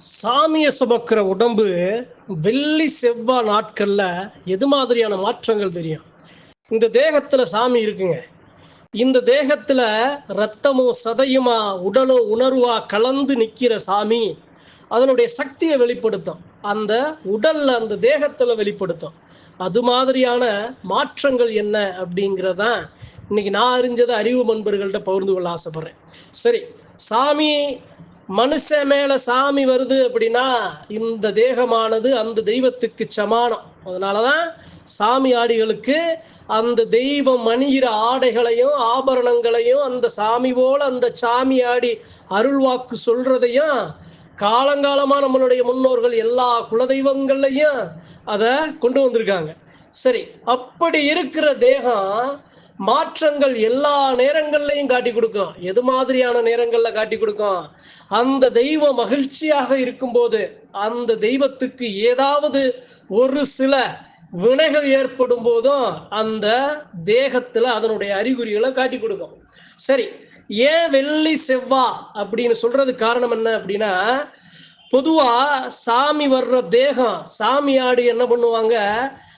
சாமியை சுமக்கிற உடம்பு வெள்ளி செவ்வாய் நாட்களில் எது மாதிரியான மாற்றங்கள் தெரியும்? இந்த தேகத்தில் சாமி இருக்குங்க. இந்த தேகத்தில் ரத்தமோ சதையுமா உடலோ உணர்வா கலந்து நிற்கிற சாமி அதனுடைய சக்தியை வெளிப்படுத்தும். அந்த உடலில் அந்த தேகத்தில் வெளிப்படுத்தும். அது மாதிரியான மாற்றங்கள் என்ன அப்படிங்கிறதான் இன்னைக்கு நான் அறிஞ்சதை அறிவு நண்பர்கள்ட்ட பகிர்ந்து கொள்ள ஆசைப்படுறேன். சரி சாமி மனுஷன் மேல சாமி வருது அப்படின்னா இந்த தேகமானது அந்த தெய்வத்துக்கு சமானம். அதனாலதான் சாமி ஆடிகளுக்கு அந்த தெய்வம் அணிகிற ஆடைகளையும் ஆபரணங்களையும் அந்த சாமி போல அந்த சாமி ஆடி அருள்வாக்கு சொல்றதையும் காலங்காலமா நம்மளுடைய முன்னோர்கள் எல்லா குலதெய்வங்கள்லையும் அதை கொண்டு வந்திருக்காங்க. சரி அப்படி இருக்கிற தேகம் மாற்றங்கள் எல்லா நேரங்கள்லையும் காட்டி கொடுக்கும். எது மாதிரியான நேரங்களில் காட்டி கொடுக்கும்? அந்த தெய்வம் மகிழ்ச்சியாக இருக்கும்போது அந்த தெய்வத்துக்கு ஏதாவது ஒரு சில வினைகள் ஏற்படும் போதும் அந்த தேகத்துல அதனுடைய அறிகுறிகளை காட்டி கொடுக்கும். சரி ஏன் வெள்ளி செவ்வா அப்படின்னு சொல்றது காரணம் என்ன அப்படின்னா பொதுவா சாமி வர்ற தேகம் சாமி ஆடி என்ன பண்ணுவாங்க?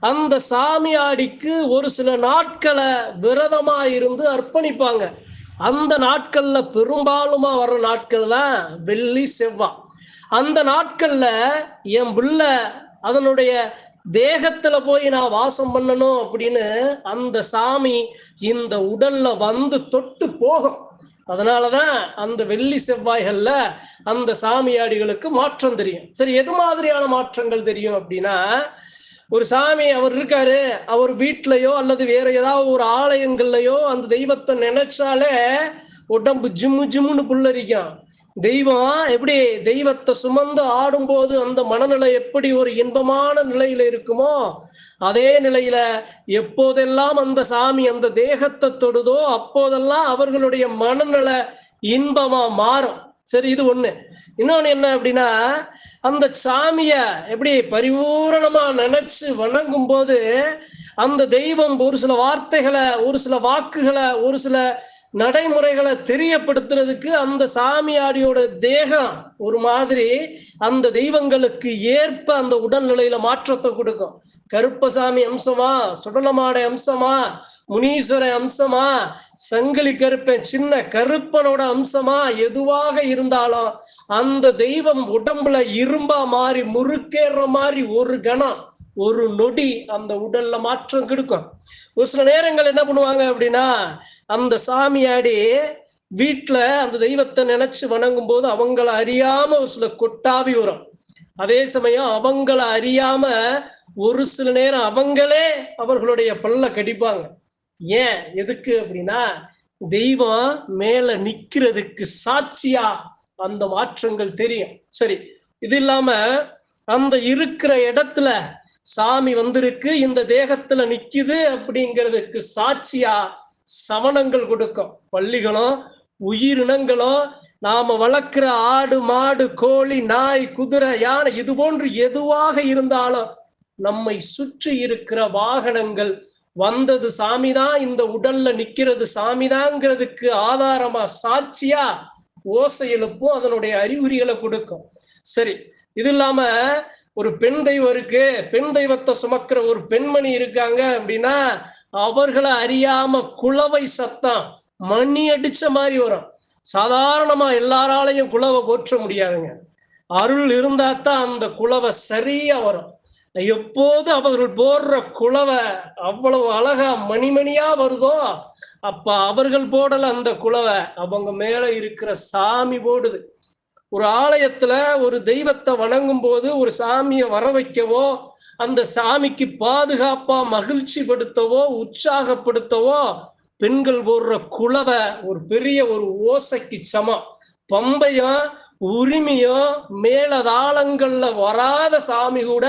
அந்த சாமி ஆடிக்கு ஒரு சில நாட்களை விரதமா இருந்து அர்ப்பணிப்பாங்க. அந்த நாட்கள்ல பெரும்பாலுமா வர்ற நாட்கள் தான் வெள்ளி செவ்வா. அந்த நாட்கள்ல என் பிள்ள அதனுடைய தேகத்துல போய் நான் வாசம் பண்ணணும் அப்படின்னு அந்த சாமி இந்த உடல்ல வந்து தொட்டு போகும். அதனாலதான் அந்த வெள்ளி செவ்வாய்கள்ல அந்த சாமியாடிகளுக்கு மாற்றம் தெரியும். சரி எது மாதிரியான மாற்றங்கள் தெரியும் அப்படின்னா ஒரு சாமி அவர் இருக்காரு அவர் வீட்லயோ அல்லது வேற ஏதாவது ஒரு ஆலயங்கள்லயோ அந்த தெய்வத்தை நினைச்சாலே உடம்பு ஜிம்மு ஜிம்முன்னு புல்லரிக்கும். தெய்வம் எப்படி தெய்வத்தை சுமந்து ஆடும்போது அந்த மனநிலை எப்படி ஒரு இன்பமான நிலையில இருக்குமோ அதே நிலையில எப்போதெல்லாம் அந்த சாமி அந்த தேகத்தை தொடுதோ அப்போதெல்லாம் அவர்களுடைய மனநிலை இன்பமா மாறும். சரி இது ஒண்ணு. இன்னொன்னு என்ன அப்படின்னா அந்த சாமிய எப்படி பரிபூரணமா நினைச்சு வணங்கும் போது அந்த தெய்வம் ஒரு சில வார்த்தைகளை ஒரு சில வாக்குகளை ஒரு சில நடைமுறைகளை தெரியப்படுத்துறதுக்கு அந்த சாமியாடியோட தேகம் ஒரு மாதிரி அந்த தெய்வங்களுக்கு ஏற்ப அந்த உடல்நிலையில மாற்றத்தை கொடுக்கும். கருப்பசாமி அம்சமா சுடலமாடை அம்சமா முனீஸ்வர அம்சமா சங்கிலி கருப்பன் சின்ன கருப்பனோட அம்சமா எதுவாக இருந்தாலும் அந்த தெய்வம் உடம்புல இரும்பா மாறி முறுக்கேற மாதிரி ஒரு கணம் ஒரு நொடி அந்த உடல்ல மாற்றம் கொடுக்கும். ஒரு சில நேரங்கள் என்ன பண்ணுவாங்க அப்படின்னா அந்த சாமியாடி வீட்டுல அந்த தெய்வத்தை நினைச்சு வணங்கும் போது அவங்கள அறியாம ஒரு சில கொட்டாவி வரும். அதே சமயம் அவங்கள அறியாம ஒரு சில நேரம் அவங்களே அவர்களுடைய பல்ல கடிப்பாங்க. ஏன்? எதுக்கு அப்படின்னா தெய்வம் மேல நிக்கிறதுக்கு சாட்சியா அந்த மாற்றங்கள் தெரியும். சரி இது இல்லாம அந்த இருக்கிற இடத்துல சாமி வந்திருக்கு இந்த தேகத்துல நிக்குது அப்படிங்கிறதுக்கு சாட்சியா சவணங்கள் கொடுக்கும். பள்ளிகளும் உயிரினங்களும் நாம வளர்க்கிற ஆடு மாடு கோழி நாய் குதிரை யானை இது போன்று எதுவாக இருந்தாலும் நம்மை சுற்றி இருக்கிற வாகனங்கள் வந்தது சாமிதான் இந்த உடல்ல நிக்கிறது சாமிதாங்கிறதுக்கு ஆதாரமா சாட்சியா ஓசை எழுப்பும் அதனுடைய அறிகுறிகளை கொடுக்கும். சரி இது இல்லாம ஒரு பெண் தெய்வம் இருக்கு. பெண் தெய்வத்தை சுமக்கிற ஒரு பெண்மணி இருக்காங்க அப்படின்னா அவர்களை அறியாம குளவை சத்தம் மணி அடிச்ச மாதிரி வரும். சாதாரணமா எல்லாராலையும் குளவை போற்ற முடியாதுங்க. அருள் இருந்தா தான் அந்த குளவை சரியா வரும். எப்போது அவர்கள் போடுற குளவை அவ்வளவு அழகா மணிமணியா வருதோ அப்ப அவர்கள் போடல அந்த குளவை அவங்க மேல இருக்கிற சாமி போடுது. ஒரு ஆலயத்துல ஒரு தெய்வத்தை வணங்கும் போது ஒரு சாமியை வர வைக்கவோ அந்த சாமிக்கு பாதுகாப்பா மகிழ்ச்சி படுத்தவோ உற்சாகப்படுத்தவோ பெண்கள் போடுற குழவை ஒரு பெரிய ஒரு ஓசைக்கு சமம். பம்பையும் உரிமையும் மேலதாளங்கள்ல வராத சாமி கூட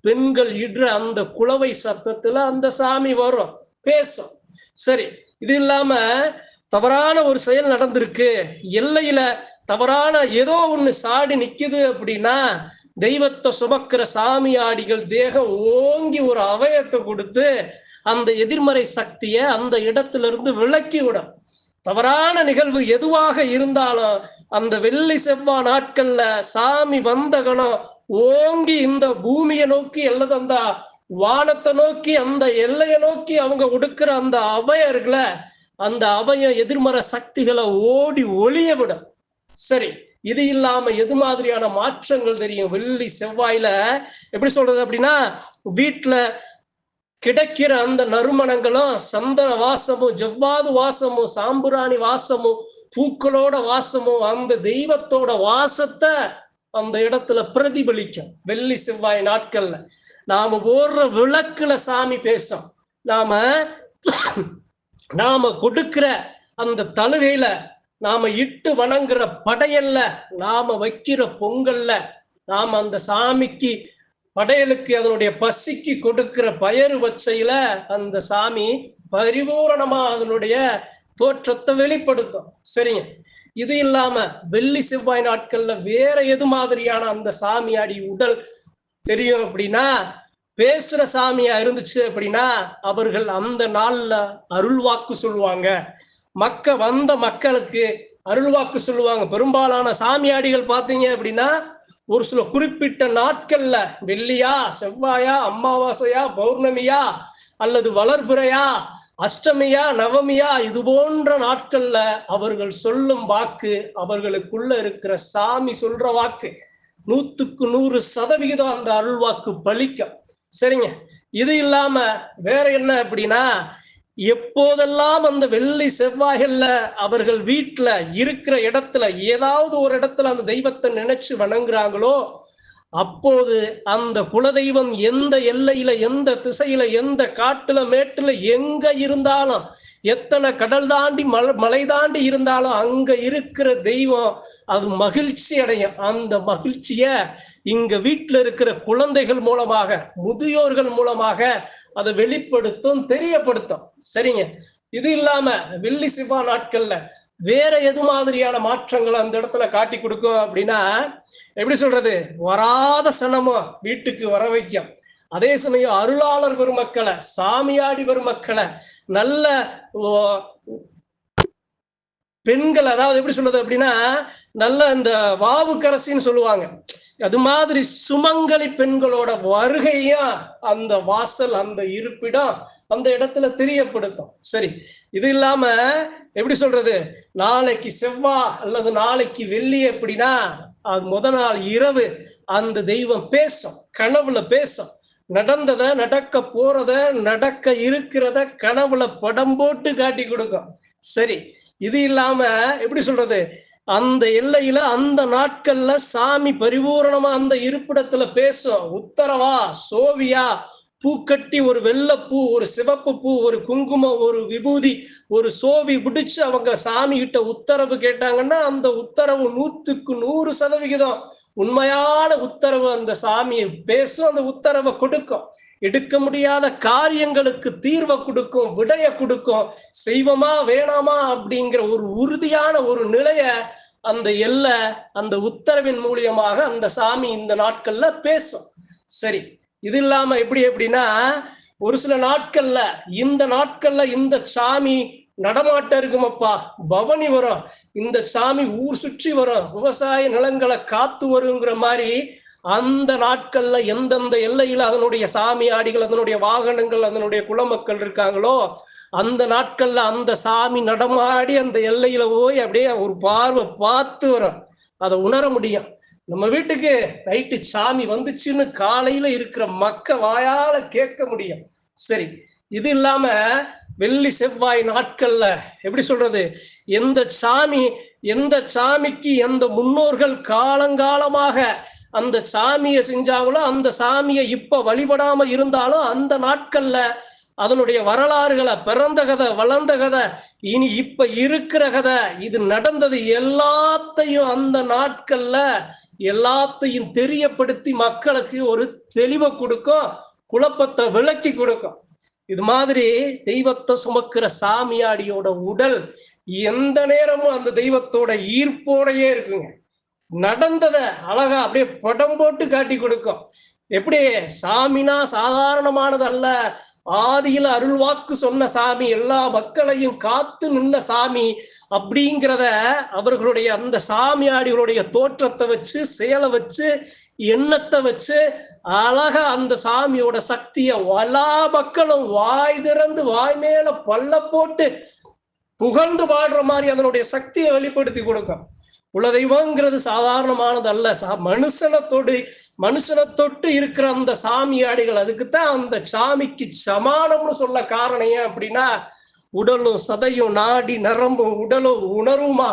பெண்கள் இடுற அந்த குழவை சத்தத்துல அந்த சாமி வரும். பேசும். சரி இது இல்லாம தவறான ஒரு செயல் நடந்திருக்கு. எல்லையில தவறான ஏதோ ஒன்று சாடி நிற்குது அப்படின்னா தெய்வத்தை சுமக்கிற சாமியாடிகள் தேகம் ஓங்கி ஒரு அவயத்தை கொடுத்து அந்த எதிர்மறை சக்தியை அந்த இடத்துல இருந்து விலக்கி விடும் தவறான நிகழ்வு எதுவாக இருந்தாலும் அந்த வெள்ளி செவ்வாய் நாட்கள்ல சாமி வந்த கணம் ஓங்கி இந்த பூமியை நோக்கி அல்லது அந்த வானத்தை நோக்கி அந்த எல்லையை நோக்கி அவங்க உடுக்கிற அந்த அபயர்களை அந்த அபயம் எதிர்மறை சக்திகளை ஓடி ஒளிய விடும். சரி இது இல்லாம எது மாதிரியான மாற்றங்கள் தெரியும்? வெள்ளி செவ்வாயில எப்படி சொல்றது அப்படின்னா வீட்டுல கிடைக்கிற அந்த நறுமணங்களும் சந்தன வாசமும் ஜவ்வாது வாசமும் சாம்புராணி வாசமும் பூக்களோட வாசமும் அந்த தெய்வத்தோட வாசத்தை அந்த இடத்துல பிரதிபலிக்கும் வெள்ளி செவ்வாய் நாட்கள்ல. நாம போடுற விளக்குல சாமி பேசும். நாம நாம கொடுக்கிற அந்த தழுகையில நாம இட்டு வணங்குற படையல்ல நாம வைக்கிற பொங்கல்ல நாம அந்த சாமிக்கு படையலுக்கு அதனுடைய பசிக்கு கொடுக்கிற பயறு வச்சையில அந்த சாமி பரிபூரணமா அதனுடைய தோற்றத்தை வெளிப்படுத்தும். சரிங்க? இது இல்லாம வெள்ளி செவ்வாய் நாட்கள்ல வேற எது மாதிரியான அந்த சாமியாடி உடல் தெரியும் அப்படின்னா பேசுற சாமியா இருந்துச்சு அப்படின்னா அவர்கள் அந்த நாள்ல அருள்வாக்கு சொல்லுவாங்க. மக்க வந்த மக்களுக்கு அருள்வாக்கு சொல்லுவாங்க. பெரும்பாலான சாமியாடிகள் பார்த்தீங்க அப்படின்னா ஒரு சில குறிப்பிட்ட நாட்கள்ல வெள்ளியா செவ்வாயா அமாவாசையா பௌர்ணமியா அல்லது வளர்புறையா அஷ்டமியா நவமியா இது போன்ற நாட்கள்ல அவர்கள் சொல்லும் வாக்கு அவர்களுக்குள்ள இருக்கிற சாமி சொல்ற வாக்கு நூத்துக்கு நூறு சதவிகிதம் அந்த அருள்வாக்கு பலிக்கும். சரிங்க. இது இல்லாம வேற என்ன அப்படின்னா எப்போதெல்லாம் அந்த வெள்ளி செவ்வாய்கள்ல அவர்கள் வீட்டுல இருக்கிற இடத்துல ஏதாவது ஒரு இடத்துல அந்த தெய்வத்தை நினைச்சு வணங்குறாங்களோ அப்போது அந்த குலதெய்வம் எந்த எல்லையில எந்த திசையில எந்த காட்டுல மேட்டுல எங்க இருந்தாலும் எத்தனை கடல் தாண்டி மலை மலை தாண்டி இருந்தாலும் அங்க இருக்கிற தெய்வம் அது மகிழ்ச்சி அடையும். அந்த மகிழ்ச்சிய இங்க வீட்டில் இருக்கிற குழந்தைகள் மூலமாக முதியோர்கள் மூலமாக அதை வெளிப்படுத்தும் தெரியப்படுத்தும். சரிங்க. இது இல்லாம வெள்ளி சிவா நாட்கள்ல வேற எது மாதிரியான மாற்றங்களை அந்த இடத்துல காட்டி கொடுக்கும் அப்படின்னா எப்படி சொல்றது? வராத சனமும் வீட்டுக்கு வர வைக்கும். அதே சமயம் அருளாளர் பெருமக்களை சாமியாடி பெருமக்களை நல்ல ஓ, பெண்கள் அதாவது எப்படி சொல்றது அப்படின்னா நல்ல இந்த வாவுக்கரசின்னு சொல்லுவாங்க. அது மாதிரி சுமங்கலி பெண்களோட வருகையும் அந்த வாசல் அந்த இருப்பிடம் அந்த இடத்துல தெரியப்படுத்தும். சரி இது இல்லாம எப்படி சொல்றது? நாளைக்கு செவ்வா அல்லது நாளைக்கு வெள்ளி எப்படின்னா அது முத நாள் இரவு அந்த தெய்வம் பேசும் கனவுல பேசும். நடந்தத நடக்க போறத நடக்க இருக்கிறத கனவுல படம் போட்டு காட்டி கொடுக்கும். சரி இது இல்லாம எப்படி சொல்றது? அந்த எல்லையில அந்த நாட்கள்ல சாமி பரிபூரணமா அந்த இருப்பிடத்துல பேசும் உத்தரவா சோவியா பூக்கட்டி ஒரு வெள்ளைப்பூ ஒரு சிவப்பு பூ ஒரு குங்குமம் ஒரு விபூதி ஒரு சோவி பிடிச்சு அவங்க சாமி கிட்ட உத்தரவு கேட்டாங்கன்னா அந்த உத்தரவு நூத்துக்கு நூறு சதவிகிதம் உண்மையான உத்தரவு அந்த சாமியை பேசும் அந்த உத்தரவை கொடுக்கும். எடுக்க முடியாத காரியங்களுக்கு தீர்வை கொடுக்கும் விடைய கொடுக்கும். செய்வமா வேணாமா அப்படிங்கிற ஒரு உறுதியான ஒரு நிலைய அந்த எல்லை அந்த உத்தரவின் மூலியமாக அந்த சாமி இந்த நாட்கள்ல பேசும். சரி இது இல்லாம எப்படி எப்படின்னா ஒரு சில நாட்கள்ல இந்த நாட்கள்ல இந்த சாமி நடமாட்டம் இருக்குமப்பா பவனி வரும். இந்த சாமி ஊர் சுற்றி வரும். விவசாய நிலங்களை காத்து வருங்கிற மாதிரி அந்த நாட்கள்ல எந்தெந்த எல்லையில அதனுடைய சாமி ஆடிகள் அதனுடைய வாகனங்கள் அதனுடைய குலமக்கள் இருக்காங்களோ அந்த நாட்கள்ல அந்த சாமி நடமாடி அந்த எல்லையில போய் அப்படியே ஒரு பார்வை பார்த்து வரும். அதை உணர முடியும். நம்ம வீட்டுக்கு நைட்டு சாமி வந்துச்சுன்னு காலையில இருக்கிற மக்க வாயால கேட்க முடியும். சரி இது இல்லாம வெள்ளி செவ்வாய் நாட்கள்ல எப்படி சொல்றது? எந்த சாமி எந்த சாமிக்கு எந்த முன்னோர்கள் காலங்காலமாக அந்த சாமியை செஞ்சாங்களோ அந்த சாமியை இப்ப வழிபடாம இருந்தாலும் அந்த நாட்கள்ல அதனுடைய வரலாறுகளை பிறந்த கதை வளர்ந்த கதை இனி இப்ப இருக்கிற கதை இது நடந்தது எல்லாத்தையும் அந்த நாட்கள்ல எல்லாத்தையும் தெரியப்படுத்தி மக்களுக்கு ஒரு தெளிவை கொடுக்கும். குழப்பத்தை விளக்கி கொடுக்கும். இது மாதிரி தெய்வத்தை சுமக்கிற சாமியாடியோட உடல் எந்த நேரமும் அந்த தெய்வத்தோட ஈர்ப்போடையே இருக்குங்க. நடந்தத அழகா அப்படியே படம் போட்டு காட்டி கொடுக்கும். எப்படி? சாமினா சாதாரணமானது அல்ல ஆதியில அருள்வாக்கு சொன்ன சாமி எல்லா மக்களையும் காத்து நின்ன சாமி அப்படிங்கிறத அவர்களுடைய அந்த சாமியாடிகளுடைய தோற்றத்தை வச்சு செயலை வச்சு எண்ணத்தை வச்சு அழக அந்த சாமியோட சக்தியை எல்லா மக்களும் வாய் திறந்து வாய் மேல பல்ல போட்டு புகழ்ந்து பாடுற மாதிரி அதனுடைய சக்தியை வெளிப்படுத்தி கொடுக்கும். குலதெய்வங்கிறது சாதாரணமானது அல்ல சா மனுஷனை தொடு மனுஷனை தொட்டு இருக்கிற அந்த சாமியாடிகள் அதுக்குத்தான் அந்த சாமிக்கு சமானம்னு சொல்ல காரணம் ஏன் அப்படின்னா உடலும் சதையும் நாடி நரம்பும் உடலும் உணர்வுமா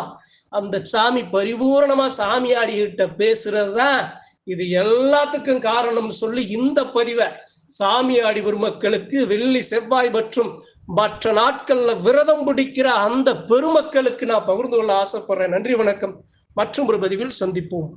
அந்த சாமி பரிபூர்ணமா சாமியாடிகிட்ட பேசுறது தான் இது எல்லாத்துக்கும் காரணம் சொல்லி இந்த பதிவை சாமியாடி பெருமக்களுக்கு வெள்ளி செவ்வாய் மற்றும் மற்ற நாட்கள்ல விரதம் பிடிக்கிற அந்த பெருமக்களுக்கு நான் பகிர்ந்து கொள்ள ஆசைப்படுறேன். நன்றி வணக்கம். மற்றும் ஒரு பதிவில் சந்திப்போம்.